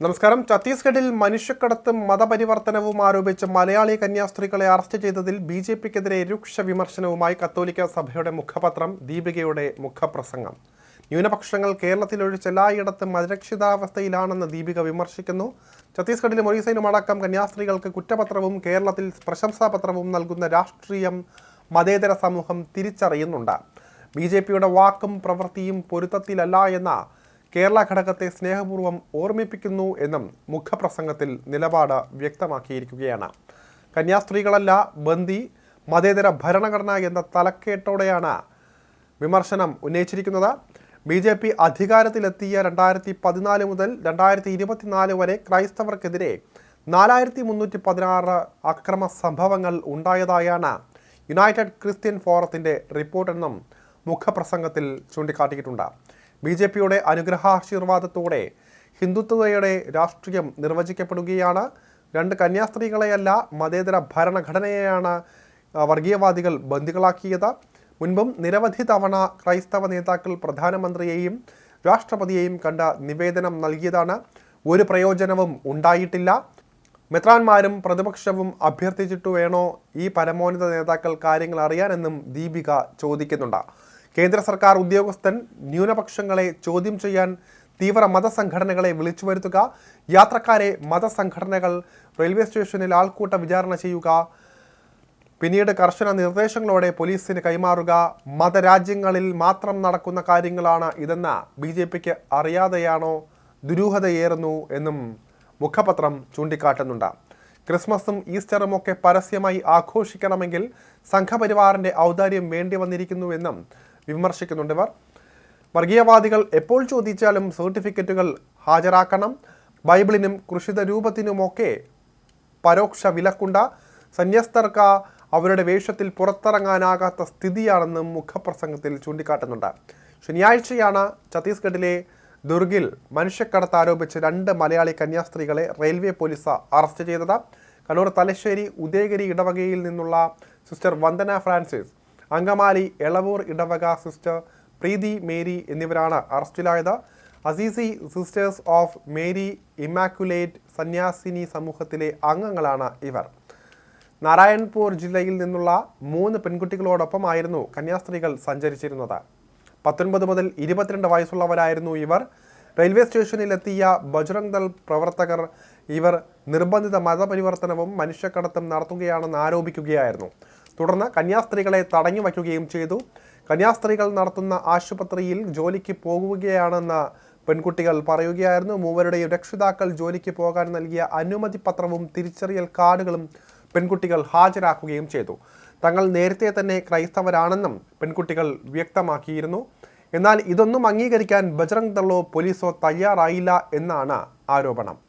നമസ്കാരം. ഛത്തീസ്ഗഡിൽ മനുഷ്യക്കടത്തും മതപരിവർത്തനവും ആരോപിച്ച് മലയാളി കന്യാസ്ത്രീകളെ അറസ്റ്റ് ചെയ്തതിൽ ബി ജെ പിക്കെതിരെ രൂക്ഷ വിമർശനവുമായി കത്തോലിക്ക സഭയുടെ മുഖപത്രം ദീപികയുടെ മുഖപ്രസംഗം. ന്യൂനപക്ഷങ്ങൾ കേരളത്തിലൊഴിച്ച് എല്ലായിടത്തും അരക്ഷിതാവസ്ഥയിലാണെന്ന് ദീപിക വിമർശിക്കുന്നു. ഛത്തീസ്ഗഡിലെ ഒറീസയിലും അടക്കം കന്യാസ്ത്രീകൾക്ക് കുറ്റപത്രവും കേരളത്തിൽ പ്രശംസാപത്രവും നൽകുന്ന രാഷ്ട്രീയം മതേതര സമൂഹം തിരിച്ചറിയുന്നുണ്ട്. ബി ജെ പിയുടെ വാക്കും പ്രവൃത്തിയും പൊരുത്തത്തിലല്ല എന്ന കേരള ഘടകത്തെ സ്നേഹപൂർവം ഓർമ്മിപ്പിക്കുന്നു എന്നും മുഖപ്രസംഗത്തിൽ നിലപാട് വ്യക്തമാക്കിയിരിക്കുകയാണ്. കന്യാസ്ത്രീകളല്ല ബന്ദി മതേതര ഭരണഘടന എന്ന തലക്കേട്ടോടെയാണ് വിമർശനം ഉന്നയിച്ചിരിക്കുന്നത്. ബി ജെ പി അധികാരത്തിലെത്തിയ രണ്ടായിരത്തി പതിനാല് മുതൽ രണ്ടായിരത്തി ഇരുപത്തിനാല് വരെ ക്രൈസ്തവർക്കെതിരെ നാലായിരത്തി മുന്നൂറ്റി പതിനാറ് അക്രമ സംഭവങ്ങൾ ഉണ്ടായതായാണ് യുണൈറ്റഡ് ക്രിസ്ത്യൻ ഫോറത്തിന്റെ റിപ്പോർട്ടെന്നും മുഖപ്രസംഗത്തിൽ ചൂണ്ടിക്കാട്ടിയിട്ടുണ്ട്. ബി ജെ പിയുടെ അനുഗ്രഹാശീർവാദത്തോടെ ഹിന്ദുത്വയുടെ രാഷ്ട്രീയം നിർവചിക്കപ്പെടുകയാണ്. രണ്ട് കന്യാസ്ത്രീകളെയല്ല മതേതര ഭരണഘടനയെയാണ് വർഗീയവാദികൾ ബന്ദികളാക്കിയത്. മുൻപും നിരവധി തവണ ക്രൈസ്തവ നേതാക്കൾ പ്രധാനമന്ത്രിയെയും രാഷ്ട്രപതിയെയും കണ്ട നിവേദനം നൽകിയതാണ്. ഒരു പ്രയോജനവും ഉണ്ടായിട്ടില്ല. മെത്രാന്മാരും പ്രതിപക്ഷവും അഭ്യർത്ഥിച്ചിട്ടു വേണോ ഈ പരമോന്നത നേതാക്കൾ കാര്യങ്ങൾ അറിയാനെന്നും ദീപിക ചോദിക്കുന്നുണ്ട്. കേന്ദ്ര സർക്കാർ ഉദ്യോഗസ്ഥൻ ന്യൂനപക്ഷങ്ങളെ ചോദ്യം ചെയ്യാൻ തീവ്ര മതസംഘടനകളെ വിളിച്ചു വരുത്തുക യാത്രക്കാരെ മതസംഘടനകൾ റെയിൽവേ സ്റ്റേഷനിൽ ആൾക്കൂട്ട വിചാരണ ചെയ്യുക പിന്നീട് കർശന നിർദ്ദേശങ്ങളോടെ പോലീസിന് കൈമാറുക മതരാജ്യങ്ങളിൽ മാത്രം നടക്കുന്ന കാര്യങ്ങളാണ് ഇതെന്ന് ബി ജെ പിക്ക് അറിയാതെയാണോ ദുരൂഹതയേറുന്നു എന്നും മുഖപത്രം ചൂണ്ടിക്കാട്ടുന്നുണ്ട്. ക്രിസ്മസും ഈസ്റ്ററും ഒക്കെ പരസ്യമായി ആഘോഷിക്കണമെങ്കിൽ സംഘപരിവാറിന്റെ ഔദാര്യം വേണ്ടി വന്നിരിക്കുന്നുവെന്നും വിമർശിക്കുന്നുണ്ട് ഇവർ. വർഗീയവാദികൾ എപ്പോൾ ചോദിച്ചാലും സർട്ടിഫിക്കറ്റുകൾ ഹാജരാക്കണം. ബൈബിളിനും കൃഷിത രൂപത്തിനുമൊക്കെ പരോക്ഷ വിലക്കുണ്ട. സന്യസ്തർക്ക് അവരുടെ വേഷത്തിൽ പുറത്തിറങ്ങാനാകാത്ത സ്ഥിതിയാണെന്നും മുഖപ്രസംഗത്തിൽ ചൂണ്ടിക്കാട്ടുന്നുണ്ട്. ശനിയാഴ്ചയാണ് ഛത്തീസ്ഗഡിലെ ദുർഗിൽ മനുഷ്യക്കടത്ത് ആരോപിച്ച് രണ്ട് മലയാളി കന്യാസ്ത്രീകളെ റെയിൽവേ പോലീസ് അറസ്റ്റ് ചെയ്തത്. കണ്ണൂർ തലശ്ശേരി ഉദയഗിരി ഇടവകയിൽ നിന്നുള്ള സിസ്റ്റർ വന്ദന ഫ്രാൻസിസ് അങ്കമാലി എളവൂർ ഇടവക സിസ്റ്റർ പ്രീതി മേരി എന്നിവരാണ് അറസ്റ്റിലായത്. Assisi sisters of Mary Immaculate സന്യാസിനി സമൂഹത്തിലെ അംഗങ്ങളാണ് ഇവർ. നാരായൺപൂർ ജില്ലയിൽ നിന്നുള്ള മൂന്ന് പെൺകുട്ടികളോടൊപ്പം ആയിരുന്നു കന്യാസ്ത്രീകൾ സഞ്ചരിച്ചിരുന്നത്. പത്തൊൻപത് മുതൽ ഇരുപത്തിരണ്ട് വയസ്സുള്ളവരായിരുന്നു ഇവർ. റെയിൽവേ സ്റ്റേഷനിലെത്തിയ ബജ്രംഗ് ദൾ പ്രവർത്തകർ ഇവർ നിർബന്ധിത മതപരിവർത്തനവും മനുഷ്യക്കടത്തും നടത്തുകയാണെന്ന് ആരോപിക്കുകയായിരുന്നു. തുടർന്ന് കന്യാസ്ത്രീകളെ തടഞ്ഞു വയ്ക്കുകയും ചെയ്തു. കന്യാസ്ത്രീകൾ നടത്തുന്ന ആശുപത്രിയിൽ ജോലിക്ക് പോകുകയാണെന്ന് പെൺകുട്ടികൾ പറയുകയായിരുന്നു. മൂവരുടെയും രക്ഷിതാക്കൾ ജോലിക്ക് പോകാൻ നൽകിയ അനുമതി പത്രവും തിരിച്ചറിയൽ കാർഡുകളും പെൺകുട്ടികൾ ഹാജരാക്കുകയും ചെയ്തു. തങ്ങൾ നേരത്തെ തന്നെ ക്രൈസ്തവരാണെന്നും പെൺകുട്ടികൾ വ്യക്തമാക്കിയിരുന്നു. എന്നാൽ ഇതൊന്നും അംഗീകരിക്കാൻ ബജ്രംഗ് ദളോ പോലീസോ തയ്യാറായില്ല എന്നാണ് ആരോപണം.